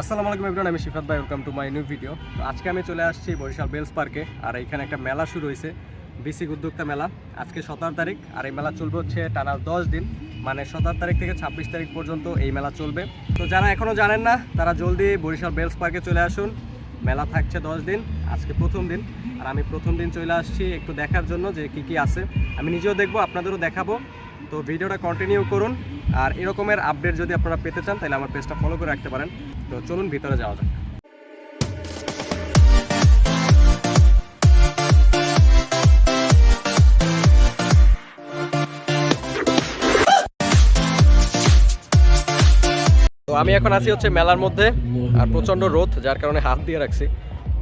আসসালামু আলাইকুম এভরিওয়ান আমি শিফাত ভাই welcome to my new video তো আজকে আমি চলে আসছি বরিশাল বেলস পার্কে আর এখানে একটা মেলা শুরু হয়েছে বেসিক উদ্যোক্তা মেলা। আজকে সতেরো তারিখ, আর এই মেলা চলবে হচ্ছে টানা দশ দিন মানে সতেরো তারিখ থেকে ছাব্বিশ তারিখ পর্যন্ত এই মেলা চলবে। তো যারা এখনও জানেন না, তারা জলদি বরিশাল বেলস পার্কে চলে আসুন। মেলা থাকছে দশ দিন, আজকে প্রথম দিন, আর আমি প্রথম দিন চলে আসছি একটু দেখার জন্য যে কি কি আছে। আমি নিজেও দেখব, আপনাদেরও দেখাবো। তো ভিডিওটা কন্টিনিউ করুন, আর এরকমের আপডেট যদি আপনারা পেতে চান, তাহলে আমার পেজটা ফলো করে রাখতে পারেন। তো চলুন ভিতরে যাওয়া যাক। আমি এখন আছি হচ্ছে মেলার মধ্যে, আর প্রচণ্ড রোদ, যার কারণে হাত দিয়ে রাখছি।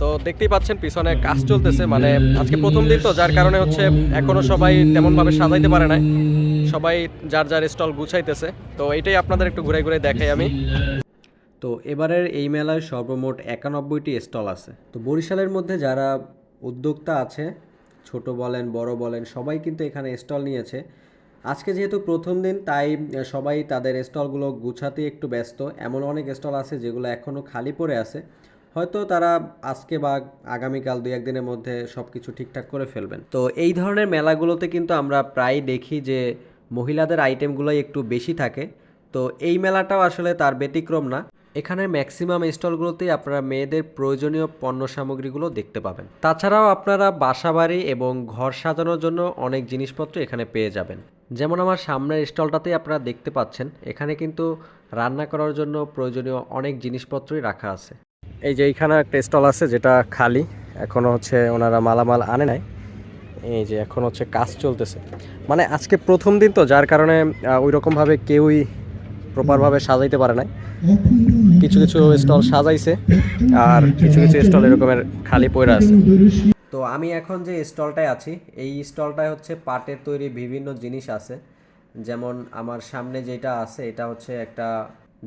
তো দেখতেই পাচ্ছেন, পিছনে কাজ চলতেছে মানে আজকে প্রথম দিন তো, যার কারণে হচ্ছে এখনও সবাই তেমনভাবে সাজাইতে পারে নাই। সবাই যার যার স্টল গুছাইতেছে। তো এটাই আপনাদের একটু ঘুরে ঘুরে দেখাই আমি। তো এবারের এই মেলায় সর্বমোট একানব্বইটি স্টল আছে। তো বরিশালের মধ্যে যারা উদ্যোক্তা আছে, ছোট বলেন, বড় বলেন, সবাই কিন্তু এখানে স্টল নিয়েছে। আজকে যেহেতু প্রথম দিন, তাই সবাই তাদের স্টলগুলো গুছাতে একটু ব্যস্ত। এমন অনেক স্টল আছে যেগুলো এখনও খালি পড়ে আছে। হয়তো তারা আজকে বা আগামীকাল দুই একদিনের মধ্যে সব কিছু ঠিকঠাক করে ফেলবেন। তো এই ধরনের মেলাগুলোতে কিন্তু আমরা প্রায় দেখি যে মহিলাদের আইটেমগুলোই একটু বেশি থাকে। তো এই মেলাটাও আসলে তার ব্যতিক্রম না। এখানে ম্যাক্সিমাম স্টলগুলোতেই আপনারা মেয়েদের প্রয়োজনীয় পণ্য সামগ্রীগুলো দেখতে পাবেন। তাছাড়াও আপনারা বাসাবাড়ি এবং ঘর সাজানোর জন্য অনেক জিনিসপত্র এখানে পেয়ে যাবেন। যেমন আমার সামনের স্টলটাতেই আপনারা দেখতে পাচ্ছেন, এখানে কিন্তু রান্না করার জন্য প্রয়োজনীয় অনেক জিনিসপত্রই রাখা আছে। এই যে এইখানে একটা স্টল আছে যেটা খালি এখনও হচ্ছে ওনারা মালামাল আনে নাই। এই যে এখন হচ্ছে কাজ চলতেছে। মানে আজকে প্রথম দিন তো, যার কারণে ওই রকমভাবে কেউই প্রপারভাবে সাজাইতে পারে নাই। কিছু কিছু স্টল সাজাইছে আর কিছু কিছু স্টল এরকমের খালি পড়ে আছে। তো আমি এখন যে স্টলটায় আছি, এই স্টলটায় হচ্ছে পাটের তৈরি বিভিন্ন জিনিস আছে। যেমন আমার সামনে যেটা আছে, এটা হচ্ছে একটা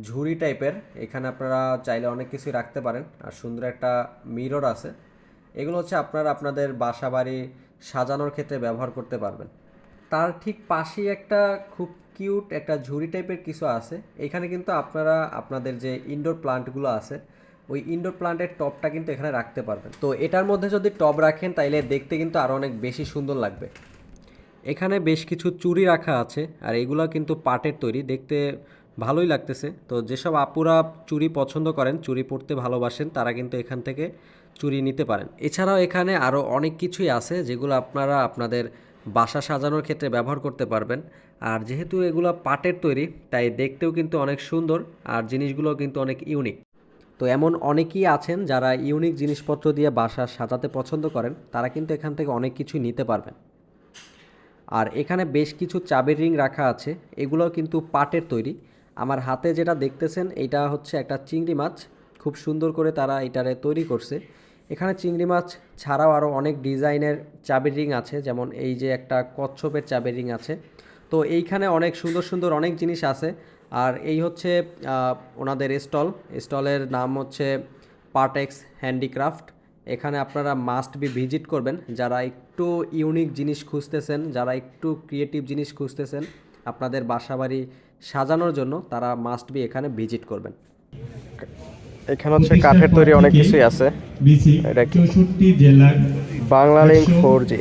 ঝুড়ি টাইপের। এখানে আপনারা চাইলে অনেক কিছুই রাখতে পারেন। আর সুন্দর একটা মিরর আছে। এগুলো হচ্ছে আপনারা আপনাদের বাসা বাড়ি সাজানোর ক্ষেত্রে ব্যবহার করতে পারবেন। তার ঠিক পাশেই একটা খুব কিউট একটা ঝুড়ি টাইপের কিছু আছে। এখানে কিন্তু আপনারা আপনাদের যে ইনডোর প্লান্টগুলো আছে, ওই ইনডোর প্লান্টের টপটা কিন্তু এখানে রাখতে পারবেন। তো এটার মধ্যে যদি টব রাখেন, তাইলে দেখতে কিন্তু আরও অনেক বেশি সুন্দর লাগবে। এখানে বেশ কিছু চুরি রাখা আছে, আর এগুলো কিন্তু পাটের তৈরি। দেখতে ভালোই লাগতেছে। তো যেসব আপুরা চুরি পছন্দ করেন চুরি পরতে ভালোবাসেন, তারা কিন্তু এখান থেকে চুরি নিতে পারেন। এছাড়াও এখানে আরও অনেক কিছুই আছে, যেগুলো আপনারা আপনাদের বাসা সাজানোর ক্ষেত্রে ব্যবহার করতে পারবেন। আর যেহেতু এগুলো পাটের তৈরি, তাই দেখতেও কিন্তু অনেক সুন্দর আর জিনিসগুলো কিন্তু অনেক ইউনিক তো এমন অনেকেই আছেন যারা ইউনিক জিনিসপত্র দিয়ে বাসা সাজাতে পছন্দ করেন, তারা কিন্তু এখান থেকে অনেক কিছুই নিতে পারবেন। আর এখানে বেশ কিছু চাবির রিং রাখা আছে এগুলো কিন্তু পাটের তৈরি। আমার হাতে যেটা দেখতেছেন, এটা হচ্ছে একটা চিংড়ি মাছ। খুব সুন্দর করে তারা এটারে তৈরি করছে। এখানে চিংড়ি মাছ ছাড়াও আরও অনেক ডিজাইনের চাবির রিং আছে, যেমন এই যে একটা কচ্ছপের চাবির রিং আছে। তো এইখানে অনেক সুন্দর সুন্দর অনেক জিনিস আছে। আর এই হচ্ছে ওনাদের স্টল। স্টলের নাম হচ্ছে পার্টেক্স হ্যান্ডিক্রাফট এখানে আপনারা মাস্ট বি ভিজিট করবেন। যারা একটু ইউনিক জিনিস খুঁজতেছেন, যারা একটু ক্রিয়েটিভ জিনিস খুঁজতেছেন, আপনাদের বাসাবাড়ি সাজানোর জন্য তারা মাস্ট বি এখানে ভিজিট করবেন। এখানে হচ্ছে কাঠের তৈরি অনেক কিছুই আছে। বিসি এটা কি? বাংলা লিঙ্ক ফোর জি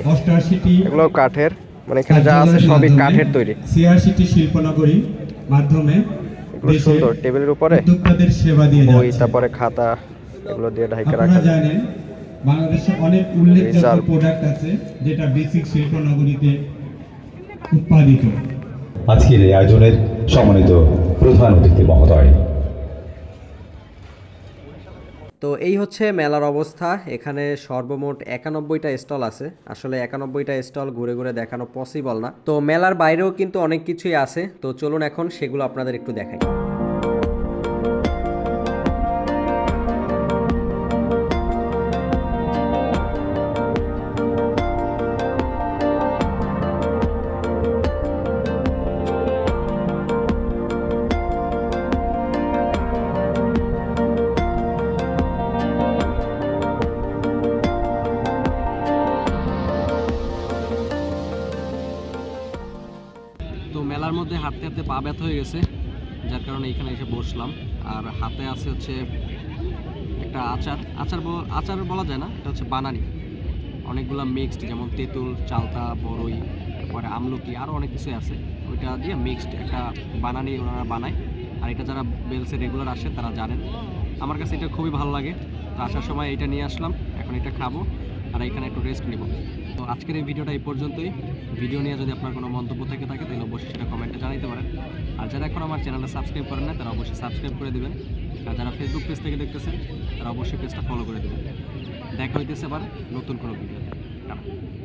এগুলো কাঠের মানে এখানে যা আছে সবই কাঠের তৈরি। ছিয়াশিটি শিল্পনগরী মাধ্যমে এগুলো সুন্দর টেবিলের উপরে উদ্যোক্তাদের সেবা দিয়ে বই তারপরে খাতা এগুলো দিয়ে ঢাইকা রাখা জানেন বাংলাদেশে অনেক উল্লেখযোগ্য প্রোডাক্ট আছে যেটা বেসিক শিল্পনগরীতে উৎপাদিত। আজকের এই আয়োজনের সম্মানিত প্রধান অতিথি মহোদয় তো এই হচ্ছে মেলার অবস্থা। এখানে সর্বমোট একানব্বইটা স্টল আছে। আসলে একানব্বইটা স্টল ঘুরে ঘুরে দেখানো পসিবল না। তো মেলার বাইরেও কিন্তু অনেক কিছুই আছে। তো চলুন এখন সেগুলো আপনাদের একটু দেখাই। তো মেলার মধ্যে হাঁটতে হাঁটতে পা ব্যথা হয়ে গেছে, যার কারণে এখানে এসে বসলাম। আর হাতে আছে হচ্ছে একটা আচার। আচার আচার বলা যায় না, এটা হচ্ছে বানানি। অনেকগুলো মিক্সড যেমন তেঁতুল, চালতা বড়ই তারপরে আমলকি আরও অনেক কিছুই আছে। ওইটা দিয়ে মিক্সড একটা বানানি ওনারা বানায়। আর এটা যারা বেলসে রেগুলার আসে তারা জানেন। আমার কাছে এটা খুবই ভালো লাগে। তো আসার সময় এটা নিয়ে আসলাম। এখন এটা খাব। আর এখানে একটু রেস্ট নিব। তো আজকের এই ভিডিওটা এই পর্যন্তই। ভিডিও নিয়ে যদি আপনার কোনো মন্তব্য থেকে থাকে, তাহলে অবশ্যই সেটা কমেন্টে জানাতে পারেন। আর যারা এখন আমার চ্যানেলটা সাবস্ক্রাইব করেন না তারা অবশ্যই সাবস্ক্রাইব করে দেবেন। আর যারা ফেসবুক পেজ থেকে দেখতেছেন, তারা অবশ্যই পেজটা ফলো করে দেবেন। দেখা হইতেছে আবার নতুন কোনো ভিডিওতে। টাটা।